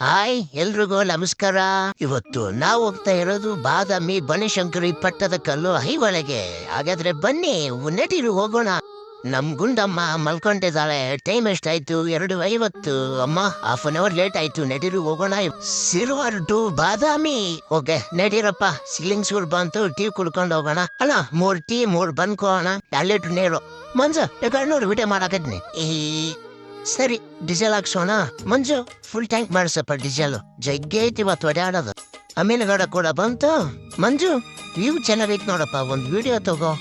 Hi, ಎಲ್ರಿಗೂ ನಮಸ್ಕಾರ. ಇವತ್ತು ನಾವು ಹೋಗ್ತಾ ಇರೋದು ಬಾದಾಮಿ ಬನಶಂಕರಿ ಪಟ್ಟದ ಕಲ್ಲು ಐಹೊಳೆಗೆ ಹಾಗಾದ್ರೆ ಬನ್ನಿ ನಟಿರು ಹೋಗೋಣ. ನಮ್ ಗುಂಡಮ್ಮ ಮಲ್ಕೊಂಡಿದ್ದಾಳೆ. ಟೈಮ್ ಎಷ್ಟಾಯ್ತು? ಎರಡು ಐವತ್ತು. ಅಮ್ಮ ಹಾಫ್ ಅನ್ ಅವರ್ ಲೇಟ್ ಆಯ್ತು. ನಟಿರು ಹೋಗೋಣ. Silver to Badami. ಓಕೆ ನಡೀರಪ್ಪ ಸಿಲಿಂಗ್ಸೂರ್ ಬಂತು, ಟೀ ಕುಡ್ಕೊಂಡು ಹೋಗೋಣ. ಅಲ್ಲ ಮೂರ್ ಟೀ, ಮೂರ್ ಬಂದ್ಕೋಣ ಟಾಯ್ಲೆಟ್ ನೀರು. ಮಂಜ ನೋಡಿ ವಿಡಿಯೋ ಮಾಡಾಕತ್ನಿ ಈ ಸರಿ, ಡೀಸೆಲ್ ಹಾಕ್ಸೋಣ. ಮಂಜು ಫುಲ್ ಟ್ಯಾಂಕ್ ಮಾಡಿಸಪ್ಪ ಡೀಸೆಲ್. ಜಗ್ಗೆ ಐತಿ ಇವತ್ತು ಆಮೇಲೆ ಗಾಡ ಕೂಡ ಬಂತು. ಮಂಜು ವ್ಯೂ ಚೆನ್ನಾಗೈತಿ ನೋಡಪ್ಪ, ಒಂದು ವಿಡಿಯೋ ತಗೋ.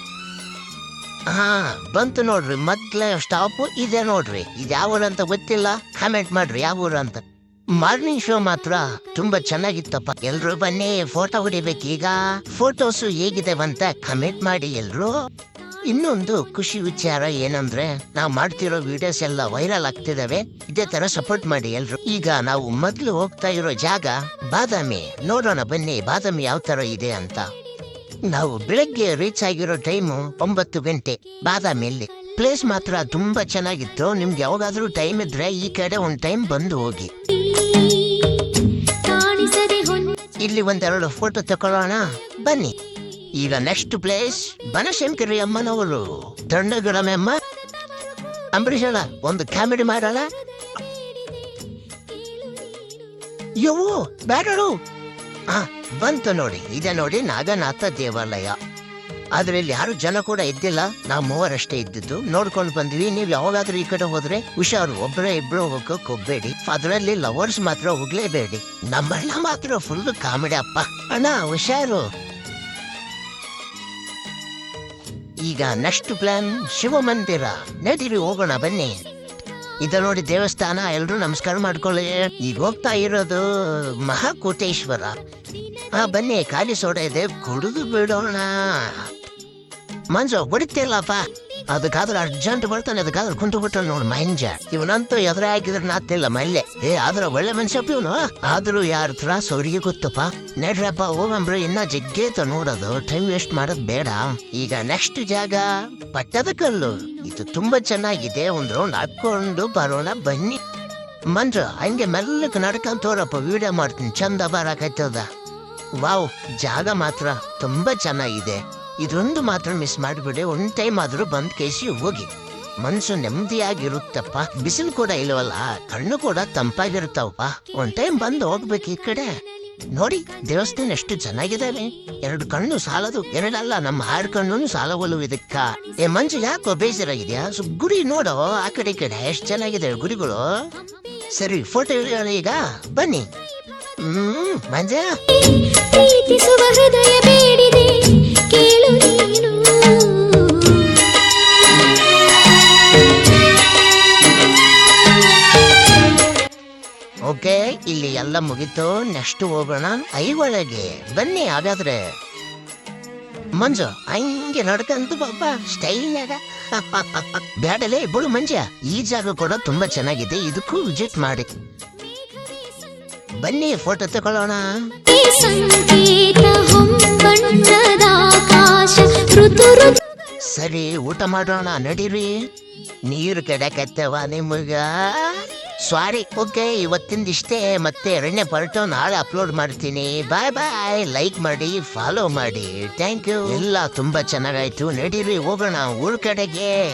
ಹಾ, ಬಂತು ನೋಡ್ರಿ, ಮೊದ್ಲೇ ಸ್ಟಾಪ್ ಇದೆ ನೋಡ್ರಿ. ಇದು ಯಾವ ಅಂತ ಗೊತ್ತಿಲ್ಲ. ಕಾಮೆಂಟ್ ಮಾಡ್ರಿ, ಯಾವ ಅಂತ. ಮಾರ್ನಿಂಗ್ ಶೋ ಮಾತ್ರ ತುಂಬಾ ಚೆನ್ನಾಗಿತ್ತಪ್ಪ. ಎಲ್ರು ಬನ್ನಿ ಫೋಟೋ ಹೊಡಿಬೇಕು ಈಗ ಫೋಟೋಸ್ ಹೇಗಿದೆ ಅಂತ ಕಮೆಂಟ್ ಮಾಡಿ ಎಲ್ರು. ಇನ್ನೊಂದು ಖುಷಿ ವಿಚಾರ ಏನಂದ್ರೆ ನಾವು ಮಾಡ್ತಿರೋ ವಿಡಿಯೋಸ್ ಎಲ್ಲ ವೈರಲ್ ಆಗ್ತಿದಾವೆ. ಇದೇ ತರ ಸಪೋರ್ಟ್ ಮಾಡಿ ಎಲ್ರು. ಈಗ ನಾವು ಮೊದ್ಲು ಹೋಗ್ತಾ ಇರೋ ಜಾಗ ಬಾದಾಮಿ. ನೋಡೋಣ ಬನ್ನಿ ಬಾದಾಮಿ ಯಾವ ತರ ಇದೆ ಅಂತ. ನಾವು ಬೆಳಗ್ಗೆ ರೀಚ್ ಆಗಿರೋ ಟೈಮು ಒಂಬತ್ತು ಗಂಟೆ ಬಾದಾಮಿಯಲ್ಲಿ. ಪ್ಲೇಸ್ ಮಾತ್ರ ತುಂಬಾ ಚೆನ್ನಾಗಿತ್ತು. ನಿಮ್ಗೆ ಯಾವಾಗಾದ್ರೂ ಟೈಮ್ ಇದ್ರೆ ಈ ಕಡೆ ಒಂದ್ ಟೈಮ್ ಬಂದು ಹೋಗಿ. ಇಲ್ಲಿ ಒಂದೆರಡು ಫೋಟೋ ತಗೊಳ್ಳೋಣ ಬನ್ನಿ. ಈಗ ನೆಕ್ಸ್ಟ್ ಪ್ಲೇಸ್ ಬನಶಂಕರಿ ಅಮ್ಮನವರು ತಣ್ಣಗಿರಮೆಮ್ಮ ಅಂಬರೀಷಣ ಒಂದು ಕಾಮಿಡಿ ಮಾಡಲ್ಲ ಯೋ ಬೇಡರು ಹಾ ಬಂತು ನೋಡಿ, ಇದೆ ನೋಡಿ ನಾಗನಾಥ ದೇವಾಲಯ. ಆದ್ರೆ ಇಲ್ಲಿ ಯಾರು ಜನ ಕೂಡ ಇದ್ದಿಲ್ಲ ನಾ ಮೂವರಷ್ಟೇ ಇದ್ದಿದ್ದು. ನೋಡ್ಕೊಂಡು ಬಂದ್ವಿ, ನೀವು ಯಾವಾಗಾದ್ರೂ ಈ ಕಡೆ ಹೋದ್ರೆ ಹುಷಾರು ಒಬ್ಬರೇ ಇಬ್ರು ಹೋಗಕ್ ಹೋಗ್ಬೇಡಿ. ಅದರಲ್ಲಿ ಲವರ್ಸ್ ಮಾತ್ರ ಹೋಗ್ಲೇಬೇಡಿ. ನಮ್ಮಣ್ಣ ಮಾತ್ರ ಫುಲ್ ಕಾಮಿಡಿ ಅಪ್ಪ. ಅಣ್ಣ, ಹುಷಾರು. ಈಗ ನೆಕ್ಸ್ಟ್ ಪ್ಲಾನ್ ಶಿವಮಂದಿರ. ನಡೀರಿ ಹೋಗೋಣ ಬನ್ನಿ. ಇದ ನೋಡಿ ದೇವಸ್ಥಾನ ಎಲ್ಲರೂ ನಮಸ್ಕಾರ ಮಾಡ್ಕೊಳ್ಳಿ. ಈಗ ಹೋಗ್ತಾ ಇರೋದು ಮಹಾಕೋಟೇಶ್ವರ. ಹಾ ಬನ್ನಿ, ಖಾಲಿ ಸೋಡ ಇದೆ, ಕುಡಿದು ಬಿಡೋಣ. ಮಂಜು ಹೊಡಿತಿಲ್ಲಪ್ಪ ಅದಕ್ಕಾದ್ರೆ ಅರ್ಜೆಂಟ್ ಬರ್ತಾನೆ ಅದಕ್ಕಾದ್ರೆ ಕುಂತು ಬಿಟ್ಟನು ನೋಡು ಮಂಜ. ಇವನಂತೂ ಎದುರೇ ಹಾಕಿದ್ರೆ ನಾತಿಲ್ಲ ಮಲ್ಲೆ ಏ, ಆದ್ರೆ ಒಳ್ಳೆ ಮನುಷ್ಯಪ್ಪ ಇವನು? ಆದ್ರೂ ಯಾರ ತ್ರಾಸ ಅವ್ರಿಗೆ ಗೊತ್ತಪ್ಪ ನಡ್ರಪ್ಪ ಹೋಗಂಬ್ರೆ ಇನ್ನ ಜಗ್ಗೇತ ನೋಡೋದು ಟೈಮ್ ವೇಸ್ಟ್ ಮಾಡೋದ್ ಬೇಡ. ಈಗ ನೆಕ್ಸ್ಟ್ ಜಾಗ, ಪಟ್ಟದ ಕಲ್ಲು. ಇದು ತುಂಬಾ ಚೆನ್ನಾಗಿದೆ, ಒಂದ್ ರೌಂಡ್ ಹಾಕೊಂಡು ಬರೋಣ, ಬನ್ನಿ. ಮಂಜು, ಹಂಗೆ ಮೆಲ್ಲಕ್ಕೆ ನಡ್ಕೊಂತ ತೋರಪ್ಪ ವಿಡಿಯೋ ಮಾಡ್ತೀನಿ, ಚಂದ ಬರಕತ್ತದ ವಾವ್, ಜಾಗ ಮಾತ್ರ ತುಂಬಾ ಚೆನ್ನಾಗಿದೆ. ಇದೊಂದು ಮಾತ್ರ ಮಿಸ್ ಮಾಡಿಬಿಡಿ. ಒನ್ ಟೈಮ್ ಆದರೂ ಬಂದು ಕೇಸಿ ಹೋಗಿ. ಮನ್ಸು ನೆಮ್ಮದಿಯಾಗಿರುತ್ತಪ್ಪ. ಬಿಸಿಲು ಕೂಡ ಇಲ್ಲವಲ್ಲ ಕಣ್ಣು ಕೂಡ ತಂಪಾಗಿರುತ್ತವಪ್ಪ. ಒನ್ ಟೈಮ್ ಬಂದು ಹೋಗ್ಬೇಕು ಈ ಕಡೆ. ನೋಡಿ, ದೇವಸ್ಥಾನ ಎಷ್ಟು ಚೆನ್ನಾಗಿದ್ದಾವೆ ಎರಡು ಕಣ್ಣು ಸಾಲದು, ಎರಡಲ್ಲ, ನಮ್ಮ ಆರು ಕಣ್ಣು ಸಾಲವಲು ಇದಕ್ಕ. ಏ ಮಂಜು ಯಾಕೋ ಬೇಜಾರಾಗಿದ್ಯಾ? ಗುರಿ ನೋಡೋ, ಆ ಕಡೆ ಈ ಕಡೆ ಎಷ್ಟು ಚೆನ್ನಾಗಿದೆ ಗುರಿಗಳು. ಸರಿ ಫೋಟೋ ಈಗ. ಬನ್ನಿ. ಹ್ಮ್, ಮಂಜ. ಓಕೆ ಇಲ್ಲಿ ಎಲ್ಲ ಮುಗಿತು. ನೆಕ್ಸ್ಟ್ ಹೋಗೋಣ. ಐ ಒಳಗೆ ಬನ್ನಿ ಹಾಗಾದ್ರೆ. ಮಂಜು ಹಂಗೆ ನಡ್ಕಂತ ಪಾಪ ಸ್ಟೈಲ್ ಬ್ಯಾಡಲೇ ಇಬ್ಬಳು ಮಂಜ. ಈ ಜಾಗ ಕೂಡ ತುಂಬಾ ಚೆನ್ನಾಗಿದೆ. ಇದಕ್ಕೂ ವಿಸಿಟ್ ಮಾಡಿ. ಬನ್ನಿ ಫೋಟೋ ತಗೊಳ್ಳೋಣ. ಸರಿ ಊಟ ಮಾಡೋಣ. ನಡೀರಿ. ನೀರು ಕೆಡಕತ್ತವ ನಿಮಗ. ಸಾರಿ ಓಕೆ ಇವತ್ತಿಂದ ಇಷ್ಟೇ. ಮತ್ತೆ ಎರಡನೇ ಪಾರ್ಟ್ ನಾಳೆ ಅಪ್ಲೋಡ್ ಮಾಡ್ತೀನಿ. ಬಾಯ್ ಬಾಯ್ ಲೈಕ್ ಮಾಡಿ ಫಾಲೋ ಮಾಡಿ. ಥ್ಯಾಂಕ್ ಯು ಎಲ್ಲ ತುಂಬಾ ಚೆನ್ನಾಗಾಯ್ತು. ನಡೀರಿ, ಹೋಗೋಣ ಊರ್ ಕಡೆಗೆ.